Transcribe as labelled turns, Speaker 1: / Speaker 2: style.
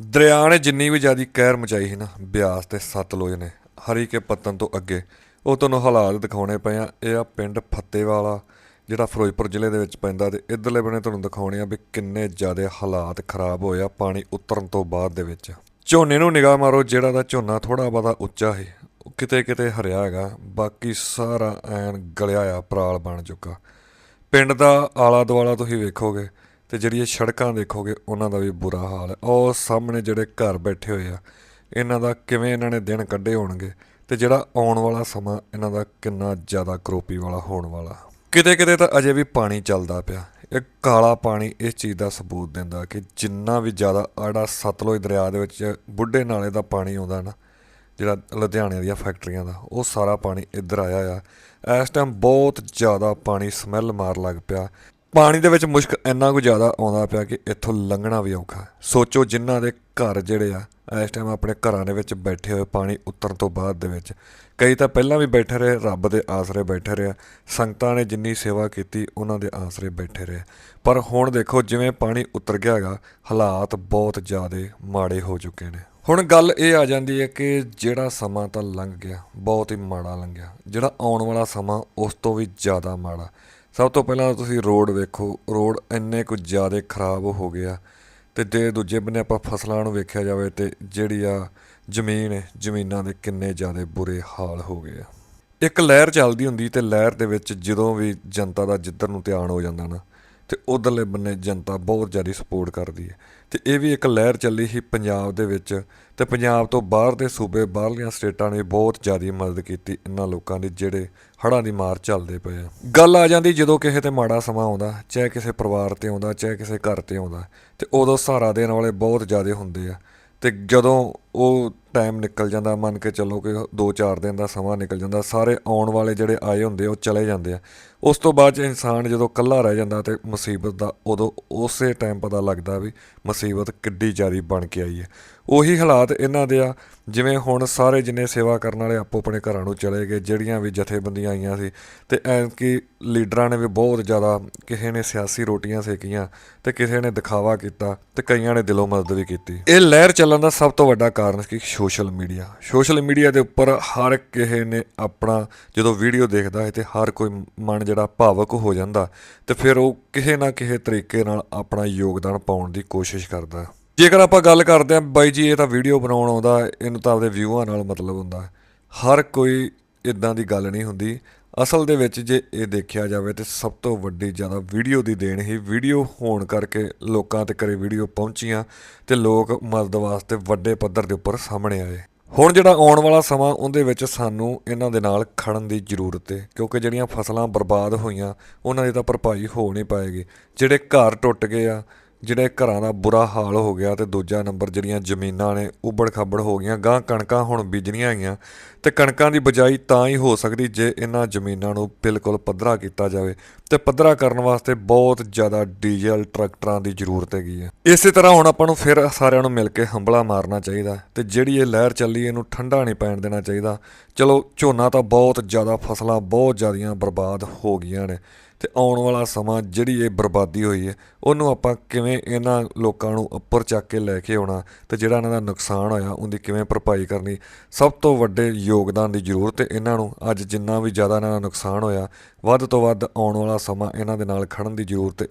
Speaker 1: ਦਰਿਆ ਨੇ ਜਿੰਨੀ ਵੀ ਜ਼ਿਆਦੀ ਕਹਿਰ ਮਚਾਈ ਸੀ ਨਾ, ਬਿਆਸ ਤੇ ਸਤਲੁਜ ਨੇ ਹਰੀ ਕੇ ਪੱਤਨ ਤੋਂ ਅੱਗੇ, ਉਹ ਤੁਹਾਨੂੰ ਹਾਲਾਤ ਦਿਖਾਉਣੇ ਪਏ ਆ। ਇਹ ਆ ਪਿੰਡ ਫੱਤੇਵਾਲਾ, ਜਿਹੜਾ ਫਿਰੋਜ਼ਪੁਰ ਜ਼ਿਲ੍ਹੇ ਦੇ ਵਿੱਚ ਪੈਂਦਾ ਤੇ ਇਧਰਲੇ ਬਣੇ ਤੁਹਾਨੂੰ ਦਿਖਾਉਣੇ ਆ ਵੀ ਕਿੰਨੇ ਜ਼ਿਆਦਾ ਹਾਲਾਤ ਖਰਾਬ ਹੋਏ ਆ ਪਾਣੀ ਉਤਰਨ ਤੋਂ ਬਾਅਦ ਦੇ ਵਿੱਚ। ਝੋਨੇ ਨੂੰ ਨਿਗਾਹ ਮਾਰੋ, ਜਿਹੜਾ ਦਾ ਝੋਨਾ ਥੋੜਾ ਬਹੁਤਾ ਉੱਚਾ ਹੈ ਉਹ ਕਿਤੇ ਕਿਤੇ ਹਰਿਆ ਹੈਗਾ, ਬਾਕੀ ਸਾਰਾ ਐਨ ਗਲਿਆ ਆ, ਪਰਾਲ ਬਣ ਚੁੱਕਾ। ਪਿੰਡ ਦਾ ਆਲਾ ਦੁਆਲਾ ਤੁਸੀਂ ਵੇਖੋਗੇ ਤੇ ਜਿਹੜੀਆਂ ਸੜਕਾਂ ਦੇਖੋਗੇ, ਉਹਨਾਂ ਦਾ ਵੀ ਬੁਰਾ ਹਾਲ ਹੈ। ਉਹ ਸਾਹਮਣੇ ਜਿਹੜੇ ਘਰ ਬੈਠੇ ਹੋਏ ਆ, ਇਹਨਾਂ ਦਾ ਕਿਵੇਂ ਇਹਨਾਂ ਨੇ ਦਿਨ ਕੱਢੇ ਹੋਣਗੇ ਤੇ ਜਿਹੜਾ ਆਉਣ ਵਾਲਾ ਸਮਾਂ, ਇਹਨਾਂ ਦਾ ਕਿੰਨਾ ਜ਼ਿਆਦਾ ਕਰੋਪੀ ਵਾਲਾ ਹੋਣ ਵਾਲਾ। ਕਿਤੇ ਕਿਤੇ ਤਾਂ ਅਜੇ ਵੀ ਪਾਣੀ ਚੱਲਦਾ ਪਿਆ। ਇਹ ਕਾਲਾ ਪਾਣੀ ਇਸ ਚੀਜ਼ ਦਾ ਸਬੂਤ ਦਿੰਦਾ ਕਿ ਜਿੰਨਾ ਵੀ ਜ਼ਿਆਦਾ ਆੜਾ ਸਤਲੁਜ ਦਰਿਆ ਦੇ ਵਿੱਚ ਬੁੱਢੇ ਨਾਲੇ ਦਾ ਪਾਣੀ ਆਉਂਦਾ ਨਾ, ਜਿਹੜਾ ਲੁਧਿਆਣੇ ਦੀਆਂ ਫੈਕਟਰੀਆਂ ਦਾ, ਉਹ ਸਾਰਾ ਪਾਣੀ ਇੱਧਰ ਆਇਆ ਆ। ਇਸ ਟਾਈਮ ਬਹੁਤ ਜ਼ਿਆਦਾ ਪਾਣੀ ਸਮੈਲ ਮਾਰ ਲੱਗ ਪਿਆ। ਪਾਣੀ ਦੇ ਵਿੱਚ ਮੁਸ਼ਕ ਇੰਨਾ ਕੁ ਜ਼ਿਆਦਾ ਆਉਂਦਾ ਪਿਆ ਕਿ ਇੱਥੋਂ ਲੰਘਣਾ ਵੀ ਔਖਾ ਸੋਚੋ ਜਿਨ੍ਹਾਂ ਦੇ ਘਰ ਜਿਹੜੇ ਆ, ਇਸ ਟਾਈਮ ਆਪਣੇ ਘਰਾਂ ਦੇ ਵਿੱਚ ਬੈਠੇ ਹੋਏ ਪਾਣੀ ਉਤਰਨ ਤੋਂ ਬਾਅਦ ਦੇ ਵਿੱਚ। ਕਈ ਤਾਂ ਪਹਿਲਾਂ ਵੀ ਬੈਠੇ ਰਹੇ, ਰੱਬ ਦੇ ਆਸਰੇ ਬੈਠੇ ਰਹੇ ਸੰਗਤਾਂ ਨੇ ਜਿੰਨੀ ਸੇਵਾ ਕੀਤੀ, ਉਹਨਾਂ ਦੇ ਆਸਰੇ ਬੈਠੇ ਰਹੇ। ਪਰ ਹੁਣ ਦੇਖੋ ਜਿਵੇਂ ਪਾਣੀ ਉਤਰ ਗਿਆ ਹੈਗਾ, ਹਾਲਾਤ ਬਹੁਤ ਜ਼ਿਆਦਾ ਮਾੜੇ ਹੋ ਚੁੱਕੇ ਨੇ। ਹੁਣ ਗੱਲ ਇਹ ਆ ਜਾਂਦੀ ਹੈ ਕਿ ਜਿਹੜਾ ਸਮਾਂ ਤਾਂ ਲੰਘ ਗਿਆ, ਬਹੁਤ ਹੀ ਮਾੜਾ ਲੰਘਿਆ। ਜਿਹੜਾ ਆਉਣ ਵਾਲਾ ਸਮਾਂ ਉਸ ਤੋਂ ਵੀ ਜ਼ਿਆਦਾ ਮਾੜਾ। ਸਭ ਤੋਂ ਪਹਿਲਾਂ ਤੁਸੀਂ ਰੋਡ ਵੇਖੋ, ਰੋਡ ਇੰਨੇ ਕੁ ਜ਼ਿਆਦਾ ਖਰਾਬ ਹੋ ਗਿਆ ਤੇ ਜੇ ਦੂਜੇ ਬੰਨੇ ਆਪਾਂ ਫਸਲਾਂ ਨੂੰ ਵੇਖਿਆ ਜਾਵੇ ਤੇ ਜਿਹੜੀ ਆ ਜ਼ਮੀਨ ਹੈ, ਜ਼ਮੀਨਾਂ ਦੇ ਕਿੰਨੇ ਜ਼ਿਆਦਾ ਬੁਰੇ ਹਾਲ ਹੋ ਗਏ ਆ। ਇੱਕ ਲਹਿਰ ਚੱਲਦੀ ਹੁੰਦੀ ਤੇ ਲਹਿਰ ਦੇ ਵਿੱਚ ਜਦੋਂ ਵੀ ਜਨਤਾ ਦਾ ਜਿੱਧਰ ਨੂੰ ਧਿਆਨ ਹੋ ਜਾਂਦਾ ਨਾ ਤੇ ਉਧਰਲੇ ਬੰਨੇ ਜਨਤਾ ਬਹੁਤ ਜ਼ਿਆਦਾ ਸਪੋਰਟ ਕਰਦੀ ਹੈ। ਤੇ ਇਹ ਵੀ ਇੱਕ ਲਹਿਰ ਚੱਲੀ ਸੀ ਪੰਜਾਬ ਦੇ ਵਿੱਚ ਤੇ ਪੰਜਾਬ ਤੋਂ ਬਾਹਰ ਦੇ ਸੂਬੇ, ਬਾਹਰਲੀਆਂ ਸਟੇਟਾਂ ਨੇ ਬਹੁਤ ਜ਼ਿਆਦਾ ਮਦਦ ਕੀਤੀ ਇਹਨਾਂ ਲੋਕਾਂ ਦੀ ਜਿਹੜੇ ਹੜ੍ਹਾਂ ਦੀ ਮਾਰ ਚੱਲਦੇ ਪਏ ਆ। ਗੱਲ ਆ ਜਾਂਦੀ ਜਦੋਂ ਕਿਸੇ ਤੇ ਮਾੜਾ ਸਮਾਂ ਆਉਂਦਾ, ਚਾਹੇ ਕਿਸੇ ਪਰਿਵਾਰ ਤੇ ਆਉਂਦਾ, ਚਾਹੇ ਕਿਸੇ ਘਰ ਤੇ ਆਉਂਦਾ, ਤੇ ਉਦੋਂ ਸਹਾਰਾ ਦੇਣ ਵਾਲੇ ਬਹੁਤ ਜ਼ਿਆਦਾ ਹੁੰਦੇ ਆ। ਤੇ ਜਦੋਂ ਉਹ ਟਾਈਮ ਨਿਕਲ ਜਾਂਦਾ ਮੰਨ ਕੇ ਚੱਲੋ ਕਿ 2-4 ਦਿਨ ਦਾ ਸਮਾਂ ਨਿਕਲ ਜਾਂਦਾ ਸਾਰੇ ਆਉਣ ਵਾਲੇ ਜਿਹੜੇ ਆਏ ਹੁੰਦੇ ਆ, ਉਹ ਚਲੇ ਜਾਂਦੇ ਆ। ਉਸ ਤੋਂ ਬਾਅਦ 'ਚ ਇਨਸਾਨ ਜਦੋਂ ਇਕੱਲਾ ਰਹਿ ਜਾਂਦਾ ਤੇ ਮੁਸੀਬਤ ਦਾ ਉਦੋਂ ਉਸੇ ਟਾਈਮ ਪਤਾ ਲੱਗਦਾ ਵੀ ਮੁਸੀਬਤ ਕਿੱਡੀ ਜ਼ਿਆਦੀ ਬਣ ਕੇ ਆਈ ਹੈ। ਉਹੀ ਹਾਲਾਤ ਇਹਨਾਂ ਦੇ ਆ ਜਿਵੇਂ ਹੁਣ ਸਾਰੇ ਜਿੰਨੇ ਸੇਵਾ ਕਰਨ ਵਾਲੇ ਆਪੋ ਆਪਣੇ ਘਰਾਂ ਨੂੰ ਚਲੇ ਗਏ ਜਿਹੜੀਆਂ ਵੀ ਜਥੇਬੰਦੀਆਂ ਆਈਆਂ ਸੀ ਤੇ ਕਿ ਲੀਡਰਾਂ ਨੇ ਵੀ ਬਹੁਤ ਜ਼ਿਆਦਾ ਕਿਸੇ ਨੇ ਸਿਆਸੀ ਰੋਟੀਆਂ ਸੇਕੀਆਂ ਤੇ ਕਿਸੇ ਨੇ ਦਿਖਾਵਾ ਕੀਤਾ ਤੇ ਕਈਆਂ ਨੇ ਦਿਲੋਂ ਮਦਦ ਵੀ ਕੀਤੀ। ਇਹ ਲਹਿਰ ਚੱਲਣ ਦਾ ਸਭ ਤੋਂ ਵੱਡਾ ਕਾਰਨ ਸੀ ਸੋਸ਼ਲ ਮੀਡੀਆ। ਸੋਸ਼ਲ ਮੀਡੀਆ ਦੇ ਉੱਪਰ ਹਰ ਕਿਸੇ ਨੇ ਆਪਣਾ ਜਦੋਂ ਵੀਡੀਓ ਦੇਖਦਾ ਹੈ ਤੇ ਹਰ ਕੋਈ ਮਨ ਜਿਹੜਾ ਭਾਵਕ ਹੋ ਜਾਂਦਾ ਤੇ ਫਿਰ ਉਹ ਕਿਸੇ ਨਾ ਕਿਸੇ ਤਰੀਕੇ ਨਾਲ ਆਪਣਾ ਯੋਗਦਾਨ ਪਾਉਣ ਦੀ ਕੋਸ਼ਿਸ਼ ਕਰਦਾ ਜੇਕਰ ਆਪਾਂ ਗੱਲ ਕਰਦੇ ਹਾਂ, ਬਾਈ ਜੀ, ਇਹ ਤਾਂ ਵੀਡੀਓ ਬਣਾਉਣ ਆਉਂਦਾ, ਇਹਨੂੰ ਤਾਂ ਆਪਦੇ ਵਿਊਆਂ ਨਾਲ ਮਤਲਬ ਹੁੰਦਾ। ਹਰ ਕੋਈ ਇਦਾਂ ਦੀ ਗੱਲ ਨਹੀਂ ਹੁੰਦੀ। ਅਸਲ ਦੇ ਵਿੱਚ ਜੇ ਇਹ ਦੇਖਿਆ ਜਾਵੇ ਤੇ ਸਭ ਤੋਂ ਵੱਡੀ ਜ਼ਿਆਦਾ ਵੀਡੀਓ ਦੀ ਦੇਣ ਹੀ ਵੀਡੀਓ ਹੋਣ ਕਰਕੇ ਲੋਕਾਂ ਤੇ ਕਰੇ ਵੀਡੀਓ ਪਹੁੰਚੀਆਂ ਤੇ ਲੋਕ ਮਦਦ ਵਾਸਤੇ ਵੱਡੇ ਪੱਧਰ ਦੇ ਉੱਪਰ ਸਾਹਮਣੇ ਆਏ। ਹੁਣ ਜਿਹੜਾ ਆਉਣ ਵਾਲਾ ਸਮਾਂ, ਉਹਦੇ ਵਿੱਚ ਸਾਨੂੰ ਇਹਨਾਂ ਦੇ ਨਾਲ ਖੜਨ ਦੀ ਜ਼ਰੂਰਤ ਹੈ ਕਿਉਂਕਿ ਜਿਹੜੀਆਂ ਫਸਲਾਂ ਬਰਬਾਦ ਹੋਈਆਂ, ਉਹਨਾਂ ਦੀ ਤਾਂ ਭਰਪਾਈ ਹੋ ਨਹੀਂ ਪਾਏਗੀ। ਜਿਹੜੇ ਘਰ ਟੁੱਟ ਗਏ ਆ ਜਿਹੜੇ ਘਰਾਂ ਦਾ ਬੁਰਾ ਹਾਲ ਹੋ ਗਿਆ ਤੇ ਦੂਜਾ ਨੰਬਰ ਜਿਹੜੀਆਂ ਜ਼ਮੀਨਾਂ ਨੇ ਉਬੜ ਖਾਬੜ ਹੋ ਗਈਆਂ ਗਾਂ ਕਣਕਾਂ ਹੁਣ ਬੀਜਣੀਆਂ ਹੈਗੀਆਂ ਤੇ ਕਣਕਾਂ ਦੀ ਬਜਾਈ ਤਾਂ ਹੀ ਹੋ ਸਕਦੀ ਜੇ ਇਹਨਾਂ ਜ਼ਮੀਨਾਂ ਨੂੰ ਬਿਲਕੁਲ ਪੱਧਰਾ ਕੀਤਾ ਜਾਵੇ ਤੇ ਪੱਧਰਾ ਕਰਨ ਵਾਸਤੇ ਬਹੁਤ ਜ਼ਿਆਦਾ ਡੀਜ਼ਲ ਟਰੈਕਟਰਾਂ ਦੀ ਜ਼ਰੂਰਤ ਹੈਗੀ ਹੈ ਇਸੇ ਤਰ੍ਹਾਂ ਹੁਣ ਆਪਾਂ ਨੂੰ ਫਿਰ ਸਾਰਿਆਂ ਨੂੰ ਮਿਲ ਕੇ ਹੰਬਲਾ ਮਾਰਨਾ ਚਾਹੀਦਾ ਤੇ ਜਿਹੜੀ ਇਹ ਲਹਿਰ ਚੱਲੀ ਇਹਨੂੰ ਠੰਡਾ ਨਹੀਂ ਪੈਣ ਦੇਣਾ ਚਾਹੀਦਾ। ਚਲੋ ਝੋਨਾ ਤਾਂ ਬਹੁਤ ਜ਼ਿਆਦਾ ਫਸਲਾਂ ਬਹੁਤ ਜ਼ਿਆਦੀਆਂ ਬਰਬਾਦ ਹੋ ਗਈਆਂ ਨੇ। ਤੇ ਆਉਣ ਵਾਲਾ ਸਮਾਂ ਜਿਹੜੀ ਇਹ ਬਰਬਾਦੀ ਹੋਈ ਹੈ, ਉਹਨੂੰ ਆਪਾਂ ਕਿਵੇਂ ਇਹਨਾਂ ਲੋਕਾਂ ਨੂੰ ਉੱਪਰ ਚੱਕ ਕੇ ਲੈ ਕੇ ਆਉਣਾ ਤੇ ਜਿਹੜਾ ਇਹਨਾਂ ਦਾ ਨੁਕਸਾਨ ਹੋਇਆ, ਉਹਦੀ ਕਿਵੇਂ ਭਰਪਾਈ ਕਰਨੀ, ਸਭ ਤੋਂ ਵੱਡੇ ਯੋਗਦਾਨ ਦੀ ਜ਼ਰੂਰਤ ਹੈ ਇਹਨਾਂ ਨੂੰ। ਅੱਜ ਜਿੰਨਾ ਵੀ ਜ਼ਿਆਦਾ ਇਹਨਾਂ ਦਾ ਨੁਕਸਾਨ ਹੋਇਆ, ਵੱਧ ਤੋਂ ਵੱਧ ਆਉਣ ਵਾਲਾ ਸਮਾਂ ਇਹਨਾਂ ਦੇ ਨਾਲ ਖੜਨ ਦੀ ਜ਼ਰੂਰਤ ਹੈ।